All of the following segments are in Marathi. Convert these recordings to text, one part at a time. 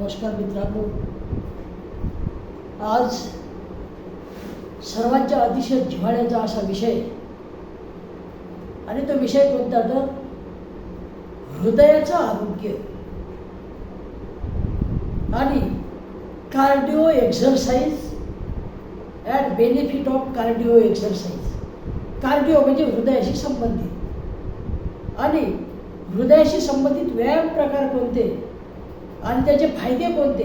नमस्कार मित्रांनो. आज सर्वांच्या अतिशय जिव्हाळ्याचा असा विषय. आणि तो विषय कोणता तर? हृदयाचं आरोग्य. आणि cardio exercise at benefit of cardio exercise. Cardio म्हणजे हृदयाशी संबंधित. आणि हृदयाशी संबंधित व्यायाम प्रकार कोणते? आणि त्याचे फायदे कोणते?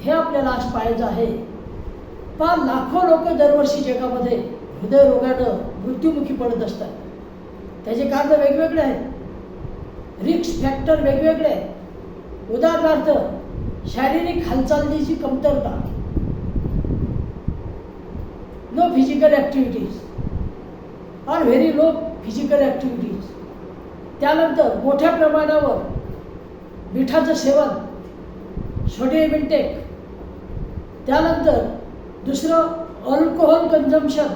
हे आपल्याला आज पाहायचं आहे. फार लाखो लोक दरवर्षी जगामध्ये हृदयरोगानं मृत्युमुखी पडत असतात. त्याचे कारण वेगवेगळे आहेत. रिक्स फॅक्टर वेगवेगळे आहेत. उदाहरणार्थ शारीरिक हालचालीची कमतरता. No physical activities are very low physical activities त्यानंतर मोठ्या प्रमाणावर मिठाचं सेवन. छोटे इंटेक त्यानंतर दुसरं अल्कोहोल कन्झम्पशन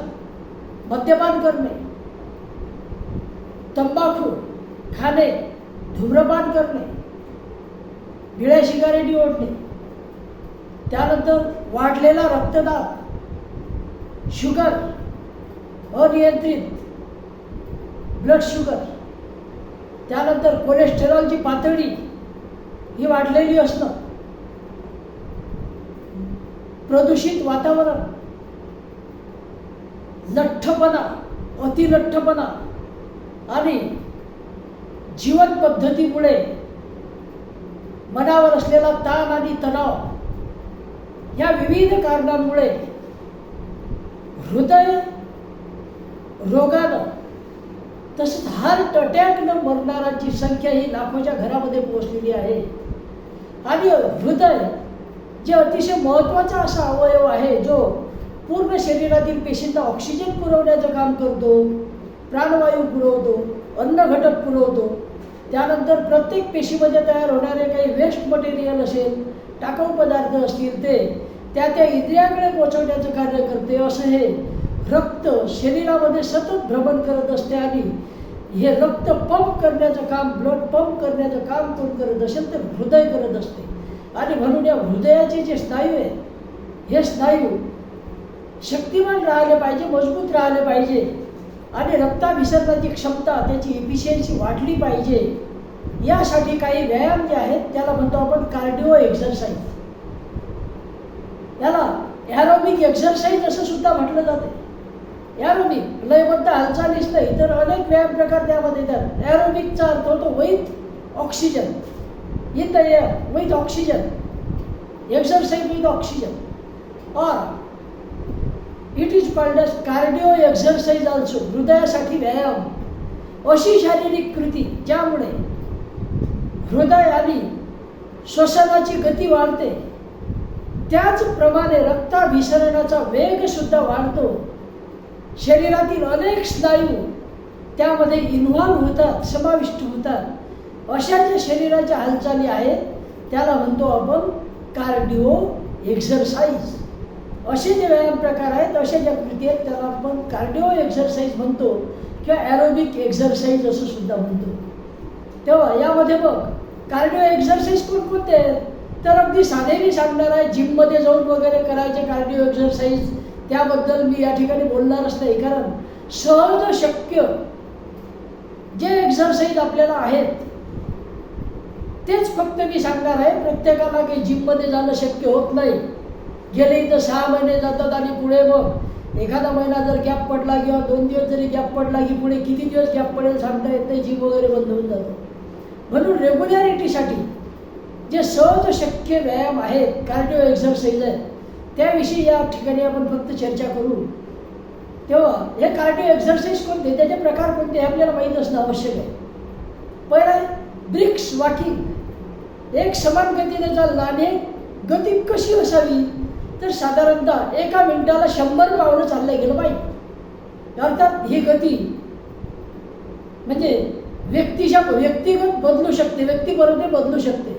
मद्यपान करणे. तंबाखू खाणे धूम्रपान करणे. बिळ्या शिगारेटी ओढणे. त्यानंतर वाढलेला रक्तदाब शुगर अनियंत्रित ब्लड शुगर त्यानंतर कोलेस्टेरॉलची पातळी ही वाढलेली असणं. प्रदूषित वातावरण लठ्ठपणा अतिलठ्ठपणा आणि जीवन पद्धतीमुळे मनावर असलेला ताण आणि तणाव या विविध कारणांमुळे हृदय रोगानं तसंच हार्ट अटॅकनं मरणाऱ्यांची संख्या ही लाखोच्या घरामध्ये पोहोचलेली आहे. आणि हृदय जे अतिशय महत्त्वाचा असा अवयव आहे जो पूर्ण शरीरातील पेशींना ऑक्सिजन पुरवण्याचं काम करतो प्राणवायू पुरवतो अन्न घटक पुरवतो. त्यानंतर प्रत्येक पेशीमध्ये तयार होणारे काही वेस्ट मटेरियल असेल टाकाऊ पदार्थ असतील ते त्या त्या इंद्रियाकडे पोचवण्याचं कार्य करते. असं हे रक्त शरीरामध्ये सतत भ्रमण करत असते आणि हे रक्त पंप करण्याचं काम ब्लड पंप करण्याचं काम कोण करत असेल तर हृदय करत असते. आणि म्हणून या हृदयाचे जे स्नायू आहे हे स्नायू शक्तिमान राहिले पाहिजे मजबूत राहिले पाहिजे. आणि रक्ताभिसरणाची क्षमता त्याची इफिशियन्सी वाढली पाहिजे. यासाठी काही व्यायाम जे आहेत त्याला म्हणतो आपण कार्डिओ एक्झरसाइज याला ॲरोबिक एक्झरसाइज असं सुद्धा म्हटलं जाते. ॲरोबिक लयबद्ध हालचालीच नाही इतर अनेक व्यायाम प्रकार त्यामध्ये येतात. ॲरोबिकचा अर्थ होतो with oxygen. In the air with oxygen exercise with oxygen or it is called as cardio exercise also, हृदयासाठी व्यायाम अशी शारीरिक कृती ज्यामुळे हृदय आणि श्वसनाची गती वाढते त्याचप्रमाणे रक्ताभिसरणाचा वेग सुद्धा वाढतो शरीरातील अनेक स्नायू त्यामध्ये इन्व्हॉल्व होतात समाविष्ट होतात अशा ज्या शरीराच्या हालचाली आहेत त्याला म्हणतो आपण कार्डिओ एक्झरसाइज असे जे व्यायाम प्रकार आहेत अशा ज्या कृती आहेत त्याला आपण कार्डिओ एक्झरसाइज म्हणतो किंवा ॲरोबिक एक्झरसाइज असं सुद्धा म्हणतो. तेव्हा यामध्ये बघ कार्डिओ एक्झरसाइज कोणकोणते आहेत? तर अगदी साधे मी सांगणार आहे जिममध्ये जाऊन वगैरे करायचे कार्डिओ एक्झरसाइज त्याबद्दल मी या ठिकाणी बोलणारच नाही. कारण सहज शक्य जे एक्झरसाइज आपल्याला आहेत तेच फक्त मी सांगणार आहे प्रत्येकाला काही जिममध्ये जाणं शक्य होत नाही. गेले इथं सहा महिने जातात आणि पुढे मग एखादा महिना जर गॅप पडला किंवा दोन दिवस जरी गॅप पडला की पुढे किती दिवस गॅप पडेल सांगता येत नाही जिम वगैरे बंद होऊन जातं. म्हणून रेग्युलॅरिटीसाठी जे सहज शक्य व्यायाम आहेत कार्डिओ एक्सरसाइज आहेत त्याविषयी या ठिकाणी आपण फक्त चर्चा करू. तेव्हा हे कार्डिओ एक्झरसाईज कोणते? त्याचे प्रकार कोणते हे आपल्याला माहीत असणं आवश्यक आहे. पहिला ब्रिक्स वॉकिंग एक समान गतीने चालणं गती कशी असावी? तर साधारणतः एका मिनिटाला शंभर पावलं चाललं गेलं पाहिजे अर्थात ही गती म्हणजे व्यक्तीच्या व्यक्तिगत बदलू शकते व्यक्तीबरोबर बदलू शकते.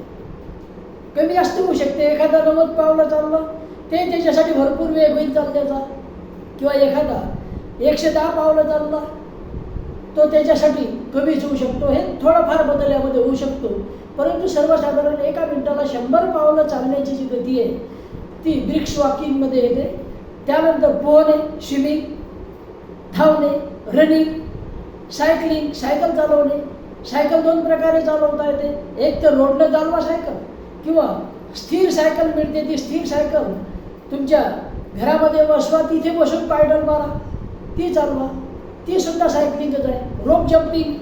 कमी जास्त होऊ शकते. एखादा नव्वद पावलं चाललं ते त्याच्यासाठी भरपूर वेग होईल चालण्याचा. किंवा एखादा एकशे दहा पावलं चालला तो त्याच्यासाठी कमीच होऊ शकतो. हे थोडाफार बदल यामध्ये होऊ शकतो. परंतु सर्वसाधारण एका मिनिटाला शंभर पावलं चालण्याची जी गती आहे ती ब्रिक्स वॉकिंगमध्ये येते. त्यानंतर पोहणे स्विमिंग धावणे रनिंग सायकलिंग सायकल चालवणे सायकल दोन प्रकारे चालवता येते. एक तर रोडनं चालवा सायकल किंवा स्थिर सायकल मिळते ती स्थिर सायकल. तुमच्या घरामध्ये बसवा तिथे बसून पायडल मारा ती चालवा. ती सुद्धा सायकलिंगच आहे. रोप जम्पिंग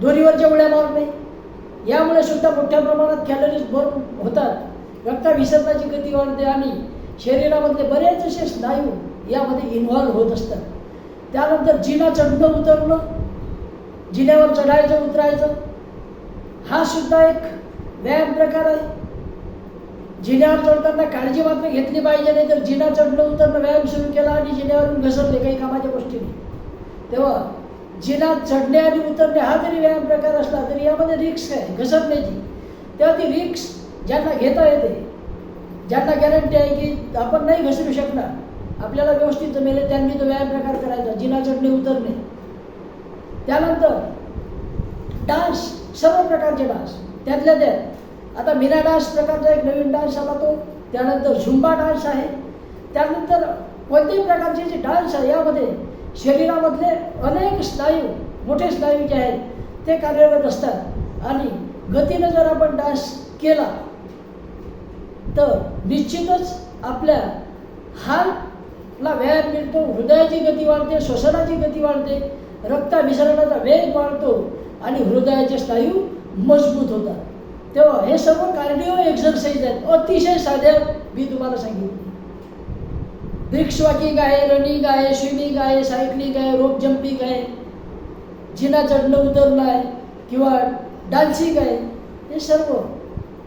दोरीवरच्या उड्या मारणे यामुळे सुद्धा मोठ्या प्रमाणात कॅलरीज बर्न होतात. रक्ताभिसरणाची गती वाढते आणि शरीरामधले बरेच असे स्नायू यामध्ये इन्व्हॉल्व होत असतात. त्यानंतर जिना चढणं उतरणं जिन्यावर चढायचं उतरायचं हा सुद्धा एक व्यायाम प्रकार आहे. जिन्यावर चढताना काळजी मात्र घेतली पाहिजे नाही तर जिना चढणं उतरणं व्यायाम सुरू केला आणि जिन्यावरून घसरले काही कामाच्या गोष्टीने तेव्हा जिला चढणे आणि उतरणे हा जरी व्यायाम प्रकार असला तरी यामध्ये रिक्स आहे घसरण्याची तेव्हा ती रिक्स ज्यांना घेता येते ज्यांना गॅरंटी आहे की आपण नाही घसरू शकणार आपल्याला व्यवस्थित जमेल त्यांनी तो व्यायाम प्रकार करायचा जिना चढणे उतरणे. त्यानंतर डान्स सर्व प्रकारचे डान्स त्यातल्या त्यात आता मीना डान्स प्रकारचा एक नवीन डान्स आला तो त्यानंतर झुंबा डान्स आहे. त्यानंतर कोणत्याही प्रकारचे जे डान्स आहे यामध्ये शरीरामधले अनेक स्नायू मोठे स्नायू जे आहेत ते कार्यरत असतात. आणि गतीनं जर आपण डान्स केला तर निश्चितच आपल्या हातला व्यायाम मिळतो हृदयाची गती वाढते श्वसनाची गती वाढते रक्ताभिसरणाचा वेग वाढतो आणि हृदयाचे स्नायू मजबूत होतात. तेव्हा हे सर्व कार्डिओ एक्सरसाइज आहेत. अतिशय साध्या मी तुम्हाला सांगितलं. वॉकिंग आहे रनिंग आहे स्विमिंग आहे सायकलिंग आहे रोप जम्पिंग आहे जिना चढणं उतरणं आहे किंवा डान्सिंग आहे हे सर्व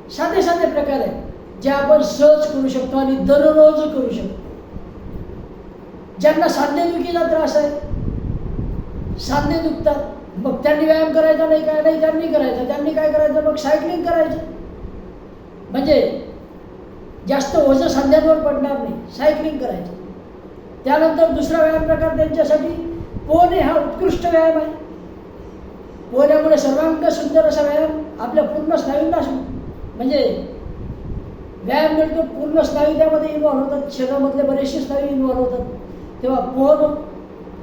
साधे साधे प्रकार आहेत जे आपण सहज करू शकतो आणि दररोज करू शकतो. ज्यांना सांधेदुखीचा त्रास आहे सांधे दुखतात. मग त्यांनी व्यायाम करायचा नाही काय नाही त्यांनी करायचा. त्यांनी काय करायचं? मग सायकलिंग करायचं. म्हणजे जास्त ओझं सांध्यांवर पडणार नाही. सायकलिंग करायचं. त्यानंतर दुसरा व्यायाम प्रकार त्यांच्यासाठी. पोहणे हा उत्कृष्ट व्यायाम आहे. पोहण्यामुळे सर्वांग सुंदर असा व्यायाम आपल्या पूर्ण स्नायूंना म्हणजे व्यायाम मिळतो पूर्ण स्नायू त्यामध्ये इन्व्हॉल्व होतात. शरीरामधले बरेचसे स्नायू इन्व्हॉल्व होतात. तेव्हा पोहणं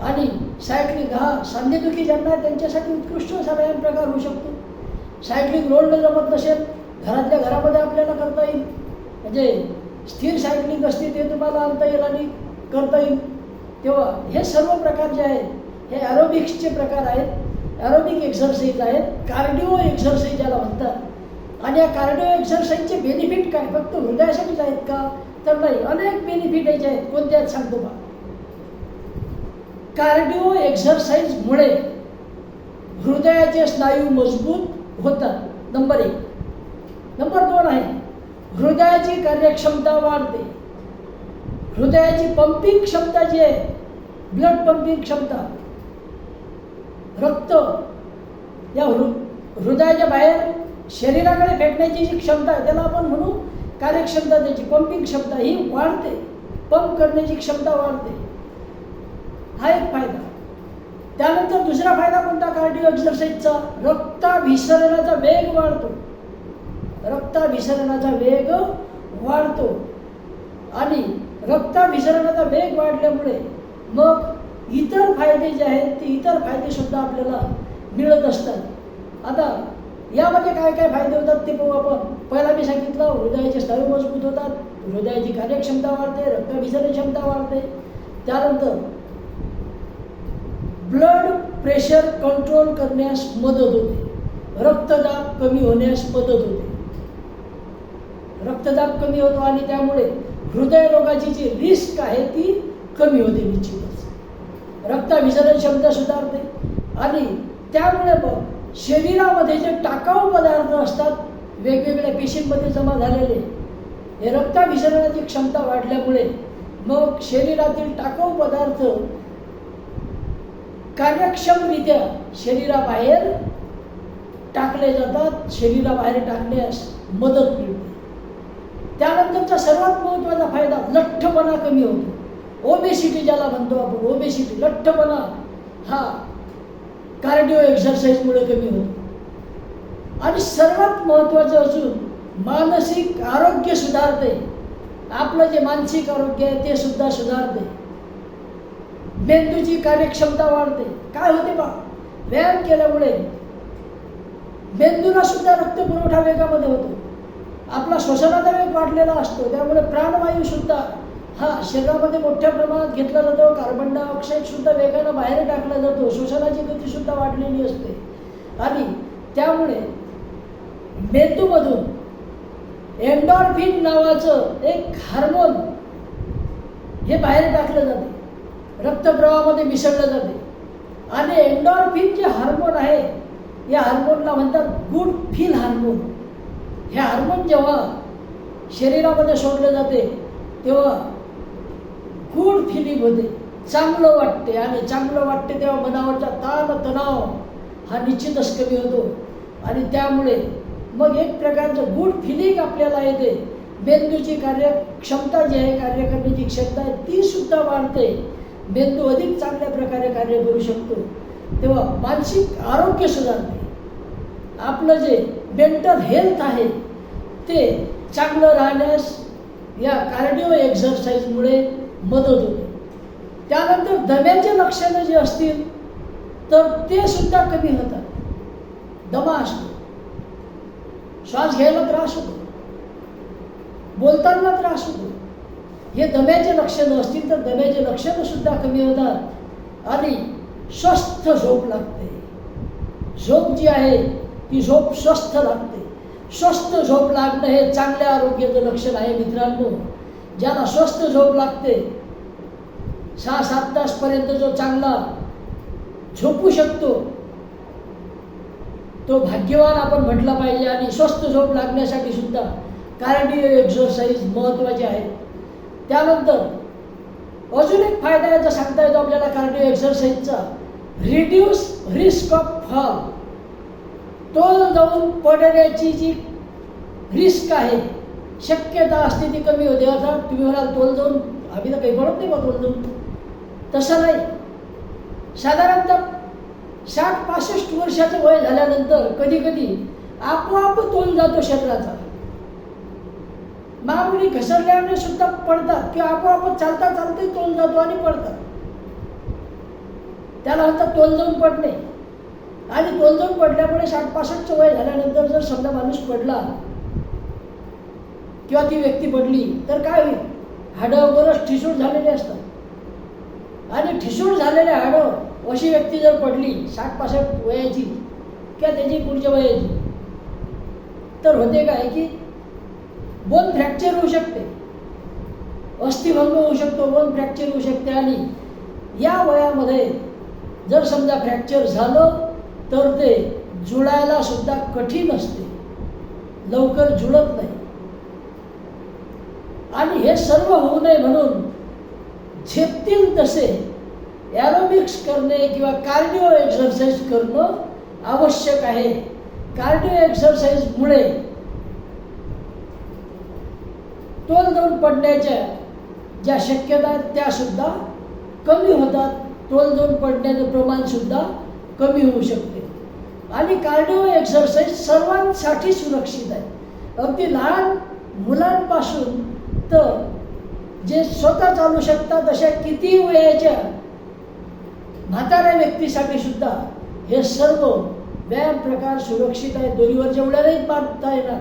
आणि सायकलिंग हा सांधेदुखी ज्यांना त्यांच्यासाठी उत्कृष्ट असा व्यायाम प्रकार होऊ शकतो. सायकलिंग रोडनं जमत नसेल घरातल्या घरामध्ये आपल्याला करता येईल. म्हणजे स्थिर सायकलिंग असते ते तुम्हाला आणता येईल आणि करता येईल. तेव्हा हे सर्व प्रकार जे आहेत हे ॲरोबिक्सचे प्रकार आहेत ॲरोबिक एक्सरसाइज आहेत कार्डिओ एक्सरसाइज ज्याला म्हणतात. आणि या कार्डिओ एक्सरसाइजचे बेनिफिट काय? फक्त हृदयासाठीच आहेत का? तर नाही अनेक बेनिफिट याचे आहेत. कोणते आहेत? सांगतो बा. कार्डिओ एक्सरसाइजमुळे हृदयाचे स्नायू मजबूत होतात. नंबर एक. नंबर दोन आहे हृदयाची कार्यक्षमता वाढते. हृदयाची पंपिंग क्षमता जी आहे ब्लड पंपिंग क्षमता रक्त या हृ हृदयाच्या बाहेर शरीराकडे फेकण्याची जी क्षमता आहे त्याला आपण म्हणू कार्यक्षमता त्याची पंपिंग क्षमता ही वाढते. पंप करण्याची क्षमता वाढते. हा एक फायदा. त्यानंतर दुसरा फायदा कोणता? कार्डिओ एक्झरसाईजचा रक्ताभिसरणाचा वेग वाढतो. रक्ताभिसरणाचा वेग वाढतो. आणि रक्ताभिसरणाचा वेग वाढल्यामुळे मग इतर फायदे जे आहेत ते इतर फायदेसुद्धा आपल्याला मिळत असतात. आता यामध्ये काय काय फायदे होतात ते पाहू आपण. पहिला मी सांगितलं हृदयाचे स्नायू मजबूत होतात. हृदयाची कार्यक्षमता वाढते रक्ताभिसरण क्षमता वाढते. त्यानंतर ब्लड प्रेशर कंट्रोल करण्यास मदत होते. रक्तदाब कमी होण्यास मदत होते. रक्तदाब कमी होतो आणि त्यामुळे हृदयरोगाची जी रिस्क आहे ती कमी होते निश्चितच. रक्ताभिसरण क्षमता सुधारते. आणि त्यामुळे मग शरीरामध्ये जे टाकाऊ पदार्थ असतात वेगवेगळ्या पेशींमध्ये जमा झालेले हे रक्ताभिसरणाची क्षमता वाढल्यामुळे मग शरीरातील टाकाऊ पदार्थ कार्यक्षमरित्या शरीराबाहेर टाकले जातात शरीराबाहेर टाकण्यास मदत मिळते. त्यानंतरचा सर्वात महत्त्वाचा फायदा लठ्ठपणा कमी होतो. ओबेसिटी ज्याला म्हणतो आपण ओबेसिटी लठ्ठपणा हा कार्डिओ एक्झरसाईजमुळे कमी होतो. आणि सर्वात महत्त्वाचं असून मानसिक आरोग्य सुधारते. आपलं जे मानसिक आरोग्य आहे ते सुद्धा सुधारते. मेंदूची कार्यक्षमता वाढते. काय होते बा? व्यायाम केल्यामुळे मेंदूला सुद्धा रक्त पुरवठा वेगामध्ये होतो. आपला श्वसनाचा वेग वाढलेला असतो त्यामुळे प्राणवायू सुद्धा हा शरीरामध्ये मोठ्या प्रमाणात घेतला जातो कार्बन डायऑक्साईड सुद्धा वेगानं बाहेर टाकला जातो श्वसनाची गती सुद्धा वाढलेली असते. आणि त्यामुळे मेंदूमधून एन्डॉर्फिन नावाचं एक हार्मोन हे बाहेर टाकलं जाते. रक्तप्रवाहामध्ये मिसळलं जाते. आणि एन्डॉर्फिन जे हार्मोन आहे या हार्मोनला म्हणतात गुड फील हार्मोन हे हार्मोन जेव्हा शरीरामध्ये सोडले जाते तेव्हा गुड फिलिंग होते. चांगलं वाटते. आणि चांगलं वाटते तेव्हा मनावरचा ताण तणाव हा निश्चितच कमी होतो. आणि त्यामुळे मग एक प्रकारचं गुड फिलिंग आपल्याला येते. मेंदूची कार्यक्षमता जी आहे कार्य करण्याची क्षमता आहे ती सुद्धा वाढते. मेंदू अधिक चांगल्या प्रकारे कार्य करू शकतो. तेव्हा मानसिक आरोग्य सुधारते. आपलं जे मेंटल हेल्थ आहे ते चांगलं राहण्यास या कार्डिओ एक्झरसाईजमुळे मदत होते. त्यानंतर दम्याचे लक्षणं जे असतील तर ते सुद्धा कमी होतात. दमा असतो. श्वास घ्यायला त्रास होतो. बोलताना त्रास होतो. हे दम्याचे लक्षणं असतील तर दम्याचे लक्षणं सुद्धा कमी होतात आणि स्वस्थ झोप लागते. झोप जी आहे ती झोप स्वस्थ लागते. स्वस्थ झोप लागणं हे चांगल्या आरोग्याचं लक्षण आहे मित्रांनो. ज्याला स्वस्थ झोप लागते सहा सात तासपर्यंत जो चांगला झोपू शकतो तो भाग्यवान आपण म्हटला पाहिजे आणि स्वस्थ झोप लागण्यासाठी सुद्धा कार्डिओ एक्झरसाइज महत्त्वाचे आहेत त्यानंतर अजून एक फायदा याचा सांगता येतो आपल्याला कार्डिओ एक्सरसाइजचा रिड्यूस रिस्क ऑफ फॉल तो जाऊन पडण्याची जी रिस्क आहे शक्यता असते ती कमी होते. अर्थात तुम्ही म्हणाल तोल जाऊन आम्ही तर काही पडत नाही बा तोल जाऊन. तसं नाही. साधारणतः साठ पासष्ट वर्षाचं वय झाल्यानंतर कधी कधी आपोआप तोल जातो शरीराचा. मामुली घसरल्यामुळे सुद्धा पडतात किंवा आपोआप चालता चालताही तोल जातो आणि पडतात. त्याला आता तोल जाऊन पडणे. आणि दोन दोन पडल्यामुळे साठ पासष्टचं वय झाल्यानंतर जर समजा माणूस पडला किंवा ती व्यक्ती पडली तर काय होईल? हाडं वगैरे ठिसूळ झालेली असतात. आणि ठिसूळ झालेले हाडं अशी व्यक्ती जर पडली साठ पासष्ट वयाची किंवा त्याची पुढच्या वयाची तर होते काय की बोन फ्रॅक्चर होऊ शकते. अस्थिभंग होऊ शकतो बोन फ्रॅक्चर होऊ शकते. आणि या वयामध्ये जर समजा फ्रॅक्चर झालं तर ते जुळायला सुद्धा कठीण असते. लवकर जुळत नाही. आणि हे सर्व होऊ नये म्हणून झेपतील तसे ॲरोबिक्स करणे किंवा कार्डिओ एक्सरसाइज करणं आवश्यक आहे. कार्डिओ एक्सरसाइजमुळे तोल जाऊन पडण्याच्या ज्या शक्यता आहेत त्या सुद्धा कमी होतात. तोल जाऊन पडण्याचं प्रमाण सुद्धा कमी होऊ शकते. आणि कार्डिओ एक्सरसाइज सर्वांसाठी सुरक्षित आहे. अगदी लहान मुलांपासून तर जे स्वतः चालू शकतात अशा किती वयाच्या म्हाताऱ्या व्यक्तीसाठी सुद्धा हे सर्व व्यायाम प्रकार सुरक्षित आहेत. दोरीवर जेवढ्यालाही बांधता येणार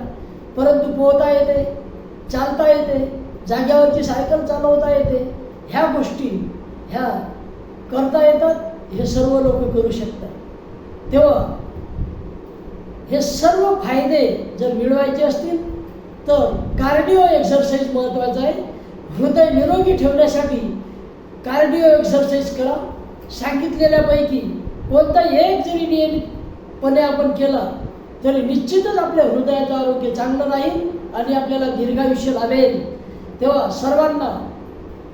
परंतु पोहता येते चालता येते जाग्यावरची सायकल चालवता येते ह्या गोष्टी ह्या करता येतात हे सर्व लोक करू शकतात. तेव्हा हे सर्व फायदे जर मिळवायचे असतील तर कार्डिओ एक्सरसाइज महत्त्वाचा आहे. हृदय निरोगी ठेवण्यासाठी कार्डिओ एक्सरसाइज करा. सांगितलेल्यापैकी कोणता एक जरी नियमितपणे आपण केला तरी निश्चितच आपल्या हृदयाचं आरोग्य चांगलं राहील आणि आपल्याला दीर्घायुष्य लाभेल. तेव्हा सर्वांना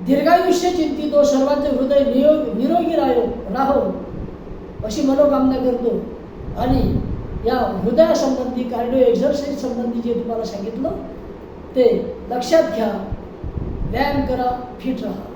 दीर्घायुष्य चिंतितो सर्वांचे हृदय निरोग निरोगी राहो राहो अशी मनोकामना करतो. आणि या हृदयासंबंधी कार्डिओ एक्झरसाईज संबंधी जे तुम्हाला सांगितलं ते लक्षात घ्या व्यायाम करा फिट राहा.